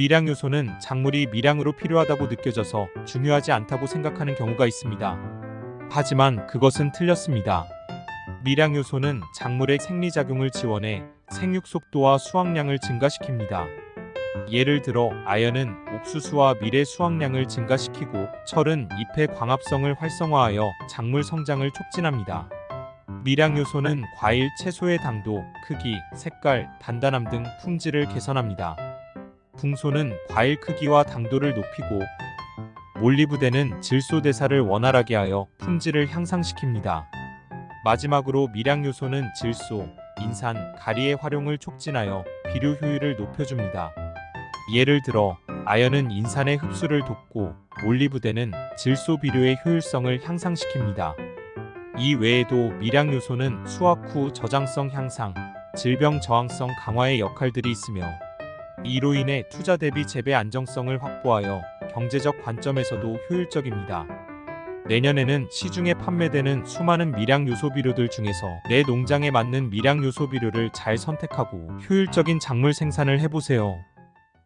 밀양 요소는 작물이 밀양으로 필요하다고 느껴져서 중요하지 않다고 생각하는 경우가 있습니다. 하지만 그것은 틀렸습니다. 밀양 요소는 작물의 생리작용을 지원해 생육 속도와 수확량을 증가시킵니다. 예를 들어 아연은 옥수수와 밀의 수확량을 증가시키고 철은 잎의 광합성을 활성화하여 작물 성장을 촉진합니다. 밀양 요소는 과일, 채소의 당도, 크기, 색깔, 단단함 등 품질을 개선합니다. 붕소는 과일 크기와 당도를 높이고 몰리브대는 질소 대사를 원활하게 하여 품질을 향상시킵니다. 마지막으로 밀양 요소는 질소, 인산, 가리의 활용을 촉진하여 비료 효율을 높여줍니다. 예를 들어 아연은 인산의 흡수를 돕고 몰리브대는 질소 비료의 효율성을 향상시킵니다. 이 외에도 밀양 요소는 수확 후 저장성 향상, 질병 저항성 강화의 역할들이 있으며 이로 인해 투자 대비 재배 안정성을 확보하여 경제적 관점에서도 효율적입니다. 내년에는 시중에 판매되는 수많은 밀양 요소 비료들 중에서 내 농장에 맞는 밀양 요소 비료를 잘 선택하고 효율적인 작물 생산을 해보세요.